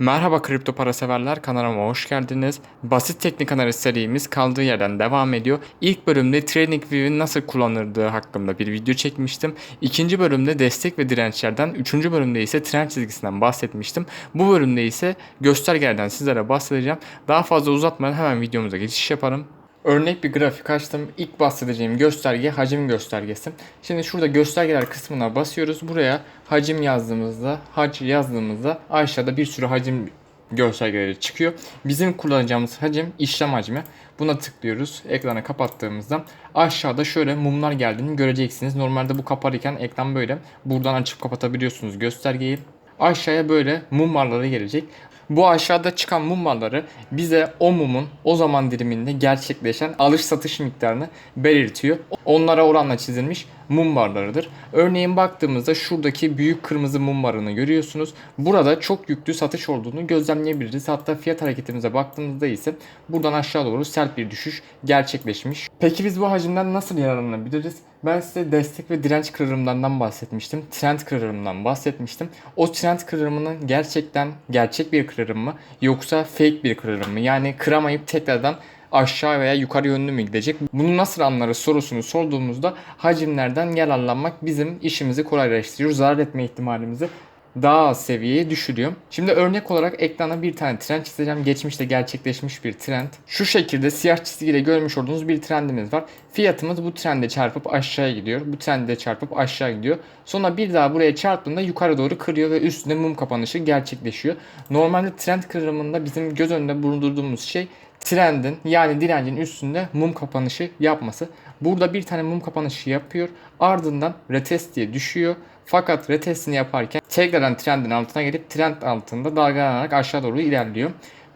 Merhaba kripto para severler kanalıma hoş geldiniz. Basit teknik analiz serimiz kaldığı yerden devam ediyor. İlk bölümde TradingView'in nasıl kullanıldığı hakkında bir video çekmiştim. İkinci bölümde destek ve dirençlerden, üçüncü bölümde ise trend çizgisinden bahsetmiştim. Bu bölümde ise göstergelerden sizlere bahsedeceğim. Daha fazla uzatmadan hemen videomuza geçiş yaparım. Örnek bir grafik açtım. İlk bahsedeceğim gösterge hacim göstergesi. Şimdi şurada göstergeler kısmına basıyoruz. Buraya hacim yazdığımızda, hac yazdığımızda aşağıda bir sürü hacim göstergeleri çıkıyor. Bizim kullanacağımız hacim işlem hacmi. Buna tıklıyoruz. Ekranı kapattığımızda aşağıda şöyle mumlar geldiğini göreceksiniz. Normalde bu kaparken ekran böyle. Buradan açıp kapatabiliyorsunuz göstergeyi. Aşağıya böyle mum barları gelecek. Bu aşağıda çıkan mum barları bize o mumun o zaman diliminde gerçekleşen alış satış miktarını belirtiyor. Onlara oranla çizilmiş mum barlarıdır. Örneğin baktığımızda şuradaki büyük kırmızı mum barını görüyorsunuz. Burada çok yüklü satış olduğunu gözlemleyebiliriz. Hatta fiyat hareketimize baktığımızda ise buradan aşağı doğru sert bir düşüş gerçekleşmiş. Peki biz bu hacimden nasıl yararlanabiliriz? Ben size destek ve direnç kırılımlarından bahsetmiştim. Trend kırılımından bahsetmiştim. O trend kırılımının gerçekten gerçek bir kırılım mı yoksa fake bir kırılım mı? Yani kıramayıp tekrardan aşağı veya yukarı yönlü mü gidecek? Bunu nasıl anlarız sorusunu sorduğumuzda hacimlerden yararlanmak bizim işimizi kolaylaştırıyor. Zarar etme ihtimalimizi daha az seviyeye düşürüyor. Şimdi örnek olarak ekrana bir tane trend çizeceğim. Geçmişte gerçekleşmiş bir trend. Şu şekilde siyah çizgiyle görmüş olduğunuz bir trendimiz var. Fiyatımız bu trende çarpıp aşağıya gidiyor. Bu trende çarpıp aşağı gidiyor. Sonra bir daha buraya çarptığında yukarı doğru kırıyor ve üstünde mum kapanışı gerçekleşiyor. Normalde trend kırılımında bizim göz önünde bulundurduğumuz şey trendin yani direncin üstünde mum kapanışı yapması. Burada bir tane mum kapanışı yapıyor. Ardından retest diye düşüyor. Fakat retestini yaparken tekrardan trendin altına gelip trend altında dalgalanarak aşağı doğru ilerliyor.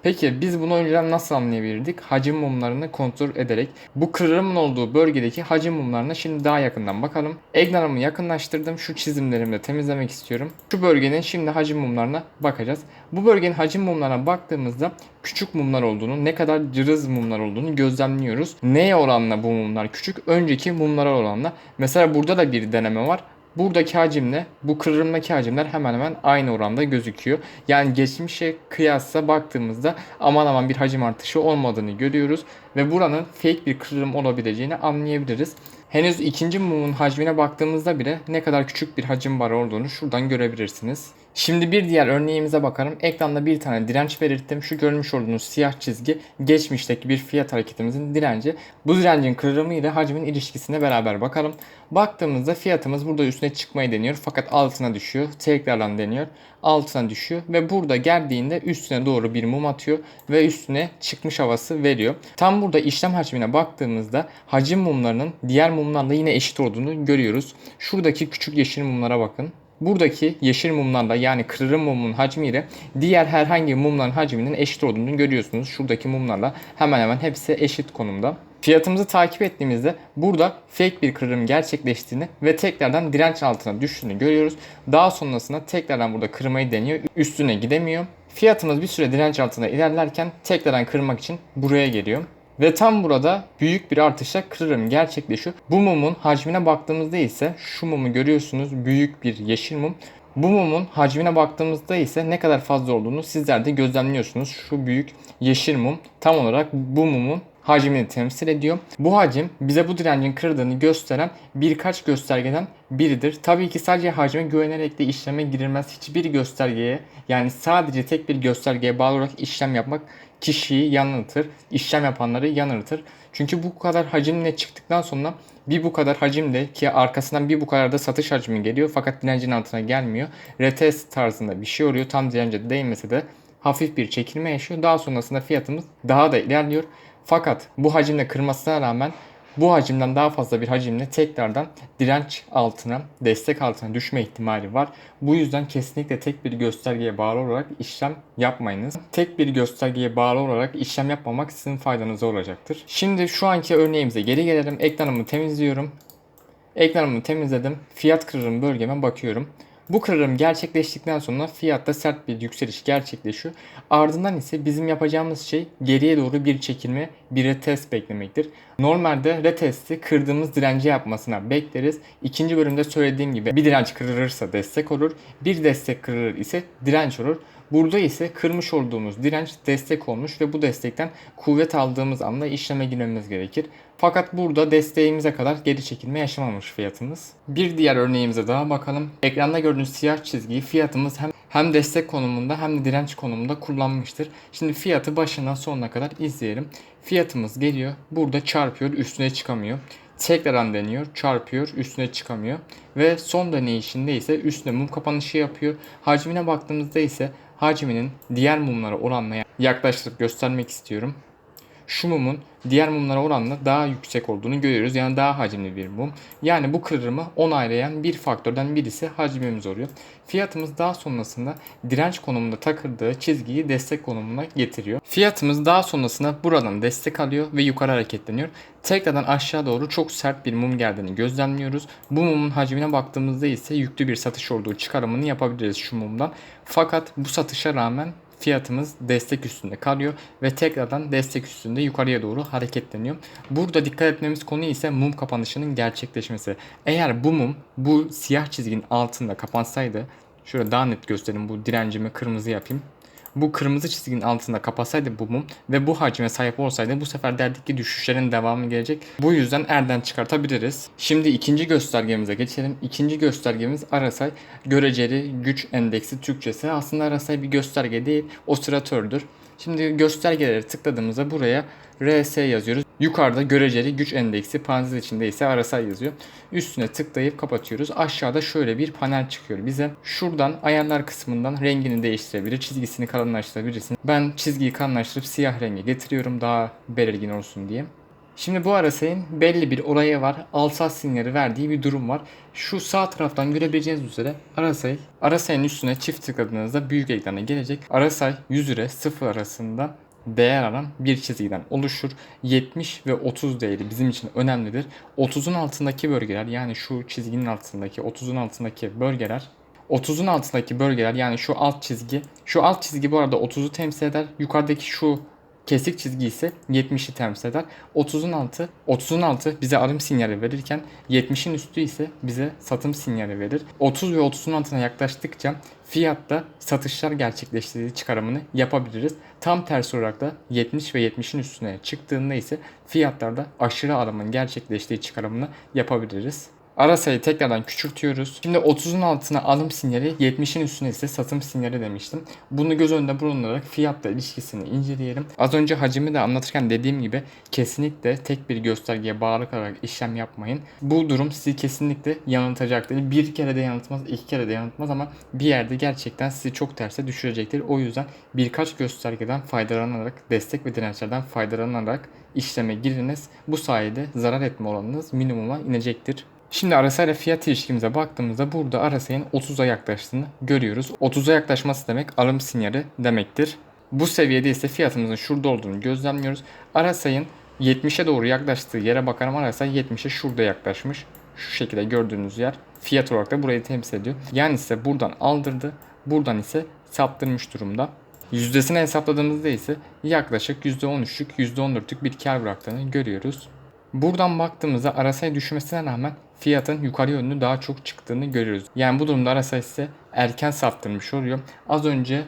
Peki biz bunu önceden nasıl anlayabilirdik? Hacim mumlarını kontrol ederek. Bu kırılımın olduğu bölgedeki hacim mumlarına şimdi daha yakından bakalım. Ekranımı yakınlaştırdım. Şu çizimlerimi de temizlemek istiyorum. Şu bölgenin şimdi hacim mumlarına bakacağız. Bu bölgenin hacim mumlarına baktığımızda küçük mumlar olduğunu, ne kadar cırız mumlar olduğunu gözlemliyoruz. Neye oranla bu mumlar küçük? Önceki mumlara oranla. Mesela burada da bir deneme var. Buradaki hacimle bu kırılımdaki hacimler hemen hemen aynı oranda gözüküyor. Yani geçmişe kıyasla baktığımızda aman aman bir hacim artışı olmadığını görüyoruz. Ve buranın fake bir kırılım olabileceğini anlayabiliriz. Henüz ikinci mumun hacmine baktığımızda bile ne kadar küçük bir hacim var olduğunu şuradan görebilirsiniz. Şimdi bir diğer örneğimize bakalım. Ekranda bir tane direnç belirttim. Şu görmüş olduğunuz siyah çizgi geçmişteki bir fiyat hareketimizin direnci. Bu direncin kırılımı ile hacmin ilişkisine beraber bakalım. Baktığımızda fiyatımız burada üstüne çıkmayı deniyor fakat altına düşüyor. Tekrardan deniyor. Altına düşüyor ve burada geldiğinde üstüne doğru bir mum atıyor ve üstüne çıkmış havası veriyor. Tam burada işlem hacmine baktığımızda hacim mumlarının diğer mumlarla yine eşit olduğunu görüyoruz. Şuradaki küçük yeşil mumlara bakın. Buradaki yeşil mumlarla yani kırırım mumun hacmiyle diğer herhangi mumların hacminin eşit olduğunu görüyorsunuz. Şuradaki mumlarla hemen hemen hepsi eşit konumda. Fiyatımızı takip ettiğimizde burada fake bir kırılım gerçekleştiğini ve tekrardan direnç altına düştüğünü görüyoruz. Daha sonrasında tekrardan burada kırmayı deniyor. Üstüne gidemiyor. Fiyatımız bir süre direnç altında ilerlerken tekrardan kırmak için buraya geliyor. Ve tam burada büyük bir artışla kırılım gerçekleşiyor. Bu mumun hacmine baktığımızda ise şu mumu görüyorsunuz büyük bir yeşil mum. Bu mumun hacmine baktığımızda ise ne kadar fazla olduğunu sizler de gözlemliyorsunuz. Şu büyük yeşil mum tam olarak bu mumun hacmini temsil ediyor. Bu hacim bize bu direncin kırdığını gösteren birkaç göstergeden biridir. Tabii ki sadece hacme güvenerek de işleme girilmez. Hiçbir göstergeye yani sadece tek bir göstergeye bağlı olarak işlem yapmak kişiyi yanıltır. işlem yapanları yanıltır. Çünkü bu kadar hacimle çıktıktan sonra bir bu kadar hacimde ki arkasından bir bu kadar da satış hacmi geliyor fakat direncin altına gelmiyor. Retest tarzında bir şey oluyor. Tam dirence değmese de hafif bir çekilme yaşıyor. Daha sonrasında fiyatımız daha da ilerliyor. Fakat bu hacimle kırmasına rağmen bu hacimden daha fazla bir hacimle tekrardan direnç altına, destek altına düşme ihtimali var. Bu yüzden kesinlikle tek bir göstergeye bağlı olarak işlem yapmayınız. Tek bir göstergeye bağlı olarak işlem yapmamak sizin faydanıza olacaktır. Şimdi şu anki örneğimize geri gelelim. Ekranımı temizliyorum. Ekranımı temizledim. Fiyat kırılım bölgeme bakıyorum. Bu kırılım gerçekleştikten sonra fiyatta sert bir yükseliş gerçekleşiyor. Ardından ise bizim yapacağımız şey geriye doğru bir çekilme, bir retest beklemektir. Normalde retesti kırdığımız direnci yapmasına bekleriz. İkinci bölümde söylediğim gibi bir direnç kırılırsa destek olur, bir destek kırılır ise direnç olur. Burada ise kırmış olduğumuz direnç destek olmuş ve bu destekten kuvvet aldığımız anda işleme girmemiz gerekir. Fakat burada desteğimize kadar geri çekilme yaşamamış fiyatımız. Bir diğer örneğimize daha bakalım. Ekranda gördüğünüz siyah çizgiyi fiyatımız hem hem destek konumunda hem de direnç konumunda kullanmıştır. Şimdi fiyatı başından sonuna kadar izleyelim. Fiyatımız geliyor. Burada çarpıyor, üstüne çıkamıyor. Tekrardan deniyor, çarpıyor, üstüne çıkamıyor. Ve son deneyişinde ise üstüne mum kapanışı yapıyor. Hacmine baktığımızda ise hacminin diğer mumlara oranla yaklaştırıp göstermek istiyorum şu mumun diğer mumlara oranla daha yüksek olduğunu görüyoruz. Yani daha hacimli bir mum. Yani bu kırılımı onaylayan bir faktörden birisi hacmimiz oluyor. Fiyatımız daha sonrasında direnç konumunda takıldığı çizgiyi destek konumuna getiriyor. Fiyatımız daha sonrasında buradan destek alıyor ve yukarı hareketleniyor. Tekrardan aşağı doğru çok sert bir mum geldiğini gözlemliyoruz. Bu mumun hacmine baktığımızda ise yüklü bir satış olduğu çıkarımını yapabiliriz şu mumdan. Fakat bu satışa rağmen fiyatımız destek üstünde kalıyor ve tekrardan destek üstünde yukarıya doğru hareketleniyor. Burada dikkat etmemiz konu ise mum kapanışının gerçekleşmesi. Eğer bu mum bu siyah çizginin altında kapansaydı şöyle daha net göstereyim bu direncimi kırmızı yapayım bu kırmızı çizginin altında kapatsaydı bu mum ve bu hacme sahip olsaydı bu sefer derdik ki düşüşlerin devamı gelecek. Bu yüzden erden çıkartabiliriz. Şimdi ikinci göstergemize geçelim. İkinci göstergemiz RSI göreceli güç endeksi Türkçesi. Aslında RSI bir gösterge değil, osilatördür. Şimdi göstergeleri tıkladığımızda buraya RS yazıyoruz. Yukarıda göreceli güç endeksi parantez içinde ise RSI yazıyor. Üstüne tıklayıp kapatıyoruz. Aşağıda şöyle bir panel çıkıyor bize. Şuradan ayarlar kısmından rengini değiştirebilir. Çizgisini kalınlaştırabilirsin. Ben çizgiyi kalınlaştırıp siyah renge getiriyorum daha belirgin olsun diye. Şimdi bu RSI'nin belli bir oraya var. Alsat sinyali verdiği bir durum var. Şu sağ taraftan görebileceğiniz üzere RSI, RSI'nin üstüne çift tıkladığınızda büyük ekrana gelecek. RSI 100 ile 0 arasında değer alan bir çizgiden oluşur. 70 ve 30 değeri bizim için önemlidir. 30'un altındaki bölgeler yani şu çizginin altındaki 30'un altındaki bölgeler 30'un altındaki bölgeler yani şu alt çizgi şu alt çizgi bu arada 30'u temsil eder. Yukarıdaki şu Kesik çizgi ise 70'i temsil eder. 30'un altı, 30'un altı bize alım sinyali verirken 70'in üstü ise bize satım sinyali verir. 30 ve 30'un altına yaklaştıkça fiyatta satışlar gerçekleştirdiği çıkarımını yapabiliriz. Tam tersi olarak da 70 ve 70'in üstüne çıktığında ise fiyatlarda aşırı alımın gerçekleştiği çıkarımını yapabiliriz. Ara sayı tekrardan küçültüyoruz. Şimdi 30'un altına alım sinyali, 70'in üstüne ise satım sinyali demiştim. Bunu göz önünde bulundurarak fiyatla ilişkisini inceleyelim. Az önce hacimi de anlatırken dediğim gibi kesinlikle tek bir göstergeye bağlı kalarak işlem yapmayın. Bu durum sizi kesinlikle yanıltacaktır. Bir kere de yanıltmaz, iki kere de yanıltmaz ama bir yerde gerçekten sizi çok terse düşürecektir. O yüzden birkaç göstergeden faydalanarak, destek ve dirençlerden faydalanarak işleme giriniz. Bu sayede zarar etme oranınız minimuma inecektir. Şimdi RSI ile fiyat ilişkimize baktığımızda burada RSI'nin 30'a yaklaştığını görüyoruz. 30'a yaklaşması demek alım sinyali demektir. Bu seviyede ise fiyatımızın şurada olduğunu gözlemliyoruz. RSI'nin 70'e doğru yaklaştığı yere bakarım RSI 70'e şurada yaklaşmış. Şu şekilde gördüğünüz yer fiyat olarak da burayı temsil ediyor. Yani ise buradan aldırdı. Buradan ise saptırmış durumda. Yüzdesini hesapladığımızda ise yaklaşık %13'lük %14'lük bir kar bıraktığını görüyoruz. Buradan baktığımızda RSI düşmesine rağmen fiyatın yukarı yönlü daha çok çıktığını görüyoruz. Yani bu durumda RSI ise erken saptırmış oluyor. Az önce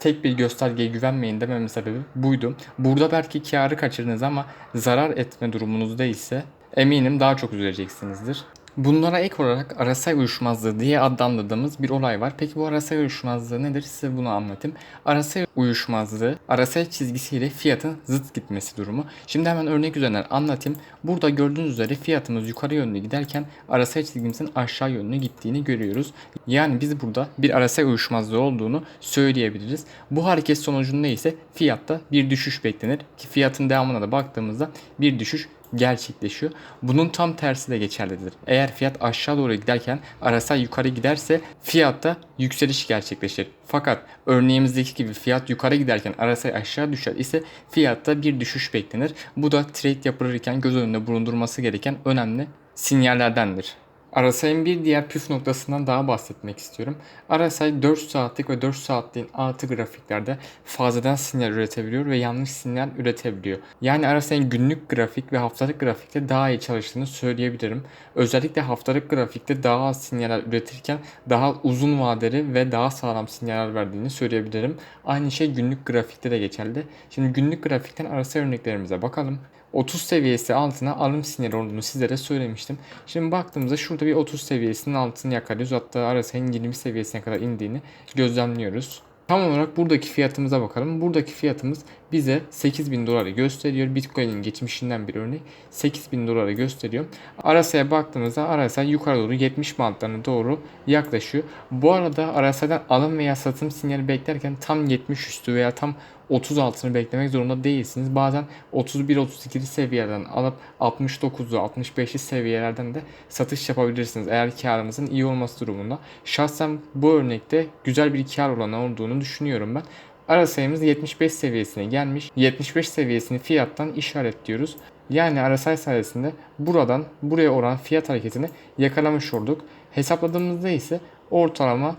tek bir göstergeye güvenmeyin dememin sebebi buydu. Burada belki karı kaçırdınız ama zarar etme durumunuzda ise eminim daha çok üzüleceksinizdir. Bunlara ek olarak RSI uyuşmazlığı diye adlandırdığımız bir olay var. Peki bu RSI uyuşmazlığı nedir? Size bunu anlatayım. RSI uyuşmazlığı RSI çizgisiyle fiyatın zıt gitmesi durumu. Şimdi hemen örnek üzerinden anlatayım. Burada gördüğünüz üzere fiyatımız yukarı yönlü giderken RSI çizgimizin aşağı yönlü gittiğini görüyoruz. Yani biz burada bir RSI uyuşmazlığı olduğunu söyleyebiliriz. Bu hareket sonucunda ise fiyatta bir düşüş beklenir. Ki fiyatın devamına da baktığımızda bir düşüş gerçekleşiyor. Bunun tam tersi de geçerlidir. Eğer fiyat aşağı doğru giderken RSI yukarı giderse fiyatta yükseliş gerçekleşir. Fakat örneğimizdeki gibi fiyat yukarı giderken RSI aşağı düşer ise fiyatta bir düşüş beklenir. Bu da trade yapılırken göz önünde bulundurması gereken önemli sinyallerdendir. RSI'nin bir diğer püf noktasından daha bahsetmek istiyorum. RSI 4 saatlik ve 4 saatliğin altı grafiklerde fazladan sinyal üretebiliyor ve yanlış sinyal üretebiliyor. Yani RSI'nin günlük grafik ve haftalık grafikte daha iyi çalıştığını söyleyebilirim. Özellikle haftalık grafikte daha az sinyaller üretirken daha uzun vadeli ve daha sağlam sinyaller verdiğini söyleyebilirim. Aynı şey günlük grafikte de geçerli. Şimdi günlük grafikten RSI örneklerimize bakalım. 30 seviyesi altına alım sinyali olduğunu sizlere söylemiştim. Şimdi baktığımızda şurada bir 30 seviyesinin altını yakalıyoruz. Hatta RSI'nin 20 seviyesine kadar indiğini gözlemliyoruz. Tam olarak buradaki fiyatımıza bakalım. Buradaki fiyatımız bize 8000 doları gösteriyor. Bitcoin'in geçmişinden bir örnek 8000 doları gösteriyor. RSI'ye baktığımızda RSI yukarı doğru 70 bantlarına doğru yaklaşıyor. Bu arada RSI'den alım veya satım sinyali beklerken tam 70 üstü veya tam 30 altını beklemek zorunda değilsiniz. Bazen 31-32 seviyelerden alıp 69'lu 65'li seviyelerden de satış yapabilirsiniz. Eğer karınızın iyi olması durumunda. Şahsen bu örnekte güzel bir kar oranı olduğunu düşünüyorum ben. Ara sayımız 75 seviyesine gelmiş. 75 seviyesini fiyattan işaretliyoruz. Yani RSI sayesinde buradan buraya oran fiyat hareketini yakalamış olduk. Hesapladığımızda ise ortalama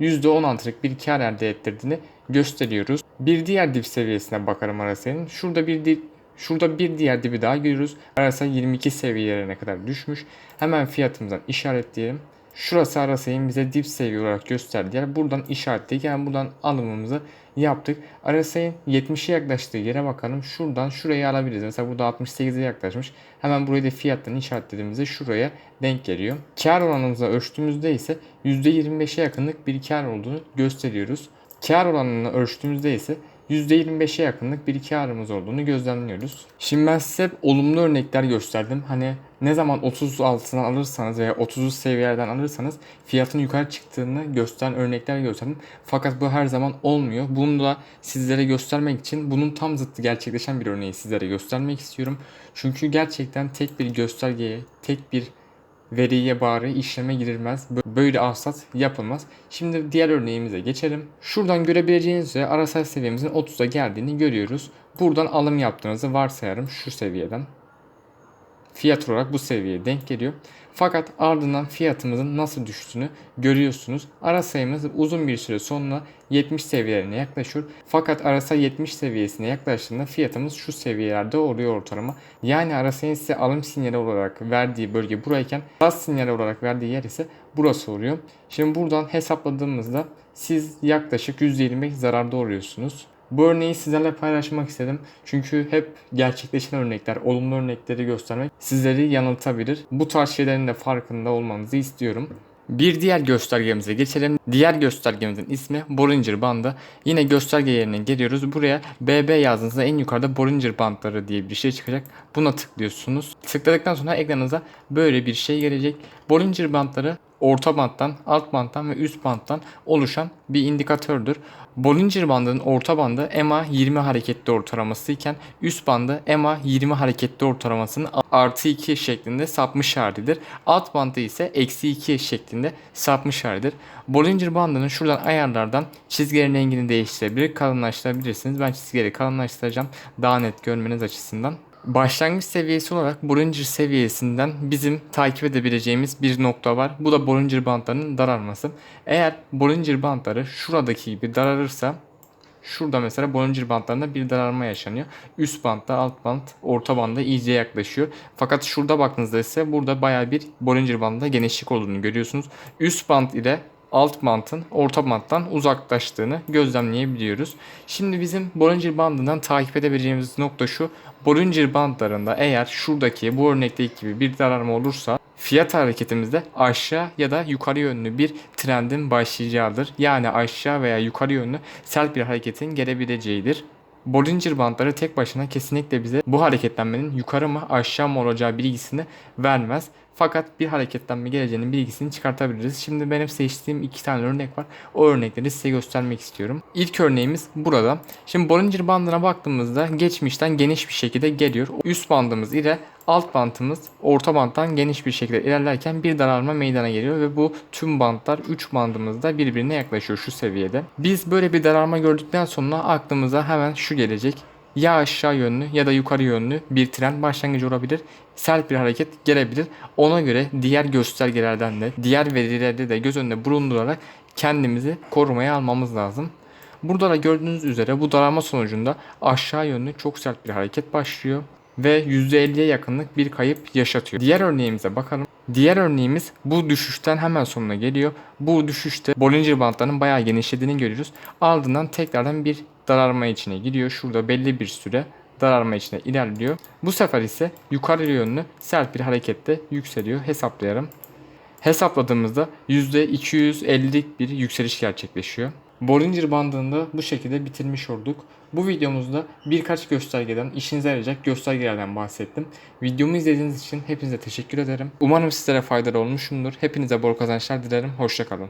%16'lık bir kar elde ettirdiğini gösteriyoruz. Bir diğer dip seviyesine bakarım RSI'nin. Şurada bir dip Şurada bir diğer dibi daha görüyoruz. RSI 22 seviyelerine kadar düşmüş. Hemen fiyatımızdan işaretleyelim. Şurası RSI'nin bize dip seviye olarak gösterdiği yer. Buradan işaretledik. Yani buradan alımımızı yaptık. RSI'nin 70'e yaklaştığı yere bakalım. Şuradan şuraya alabiliriz. Mesela burada 68'e yaklaşmış. Hemen burayı da fiyattan işaretlediğimizde şuraya denk geliyor. Kar oranımıza ölçtüğümüzde ise %25'e yakınlık bir kar olduğunu gösteriyoruz. Kar oranını ölçtüğümüzde ise %25'e yakınlık bir karımız olduğunu gözlemliyoruz. Şimdi ben size olumlu örnekler gösterdim. Hani ne zaman 30 altından alırsanız veya 30 seviyelerden alırsanız fiyatın yukarı çıktığını gösteren örnekler gösterdim. Fakat bu her zaman olmuyor. Bunu da sizlere göstermek için bunun tam zıttı gerçekleşen bir örneği sizlere göstermek istiyorum. Çünkü gerçekten tek bir göstergeye, tek bir veriye bari işleme girilmez. Böyle alsat yapılmaz. Şimdi diğer örneğimize geçelim. Şuradan görebileceğiniz üzere RSI seviyemizin 30'a geldiğini görüyoruz. Buradan alım yaptığınızı varsayarım şu seviyeden. Fiyat olarak bu seviyeye denk geliyor. Fakat ardından fiyatımızın nasıl düştüğünü görüyorsunuz. Ara sayımız uzun bir süre sonra 70 seviyelerine yaklaşıyor. Fakat arasa 70 seviyesine yaklaştığında fiyatımız şu seviyelerde oluyor ortalama. Yani arasayın size alım sinyali olarak verdiği bölge burayken sat sinyali olarak verdiği yer ise burası oluyor. Şimdi buradan hesapladığımızda siz yaklaşık %25 zararda oluyorsunuz. Bu örneği sizlerle paylaşmak istedim. Çünkü hep gerçekleşen örnekler, olumlu örnekleri göstermek sizleri yanıltabilir. Bu tarz şeylerin de farkında olmanızı istiyorum. Bir diğer göstergemize geçelim. Diğer göstergemizin ismi Bollinger Bandı. Yine gösterge yerine geliyoruz. Buraya BB yazdığınızda en yukarıda Bollinger Bandları diye bir şey çıkacak. Buna tıklıyorsunuz. Tıkladıktan sonra ekranınıza böyle bir şey gelecek. Bollinger Bandları orta banttan, alt banttan ve üst banttan oluşan bir indikatördür. Bollinger bandının orta bandı EMA 20 hareketli ortalaması iken üst bandı EMA 20 hareketli ortalamasının artı 2 şeklinde sapmış halidir. Alt bandı ise eksi 2 şeklinde sapmış halidir. Bollinger bandının şuradan ayarlardan çizgilerin rengini değiştirebilir, kalınlaştırabilirsiniz. Ben çizgileri kalınlaştıracağım daha net görmeniz açısından. Başlangıç seviyesi olarak Bollinger seviyesinden bizim takip edebileceğimiz bir nokta var. Bu da Bollinger bandlarının daralması. Eğer Bollinger bandları şuradaki gibi daralırsa Şurada mesela Bollinger bandlarında bir daralma yaşanıyor. Üst bantta, alt band, orta banda iyice yaklaşıyor. Fakat şurada baktığınızda ise burada baya bir Bollinger bandında genişlik olduğunu görüyorsunuz. Üst band ile alt bantın orta banttan uzaklaştığını gözlemleyebiliyoruz. Şimdi bizim Bollinger bandından takip edebileceğimiz nokta şu. Bollinger bandlarında eğer şuradaki bu örnekteki gibi bir daralma olursa fiyat hareketimizde aşağı ya da yukarı yönlü bir trendin başlayacağıdır. Yani aşağı veya yukarı yönlü sert bir hareketin gelebileceğidir. Bollinger bandları tek başına kesinlikle bize bu hareketlenmenin yukarı mı aşağı mı olacağı bilgisini vermez. Fakat bir hareketlenme geleceğinin bilgisini çıkartabiliriz. Şimdi benim seçtiğim iki tane örnek var. O örnekleri size göstermek istiyorum. İlk örneğimiz burada. Şimdi Bollinger bandına baktığımızda geçmişten geniş bir şekilde geliyor. Üst bandımız ile alt bantımız orta banttan geniş bir şekilde ilerlerken bir daralma meydana geliyor ve bu tüm bantlar 3 bandımızda birbirine yaklaşıyor şu seviyede. Biz böyle bir daralma gördükten sonra aklımıza hemen şu gelecek. ya aşağı yönlü ya da yukarı yönlü bir tren başlangıcı olabilir. Sert bir hareket gelebilir. Ona göre diğer göstergelerden de diğer verilerde de göz önünde bulundurarak kendimizi korumaya almamız lazım. Burada da gördüğünüz üzere bu daralma sonucunda aşağı yönlü çok sert bir hareket başlıyor ve %50'ye yakınlık bir kayıp yaşatıyor. Diğer örneğimize bakalım. Diğer örneğimiz bu düşüşten hemen sonuna geliyor. Bu düşüşte Bollinger bandlarının bayağı genişlediğini görüyoruz. Ardından tekrardan bir daralma içine giriyor. Şurada belli bir süre daralma içine ilerliyor. Bu sefer ise yukarı yönlü sert bir harekette yükseliyor. Hesaplayalım. Hesapladığımızda %250'lik bir yükseliş gerçekleşiyor. Bollinger bandında bu şekilde bitirmiş olduk. Bu videomuzda birkaç göstergeden, işinize yarayacak göstergelerden bahsettim. Videomu izlediğiniz için hepinize teşekkür ederim. Umarım sizlere faydalı olmuşumdur. Hepinize bol kazançlar dilerim. Hoşçakalın.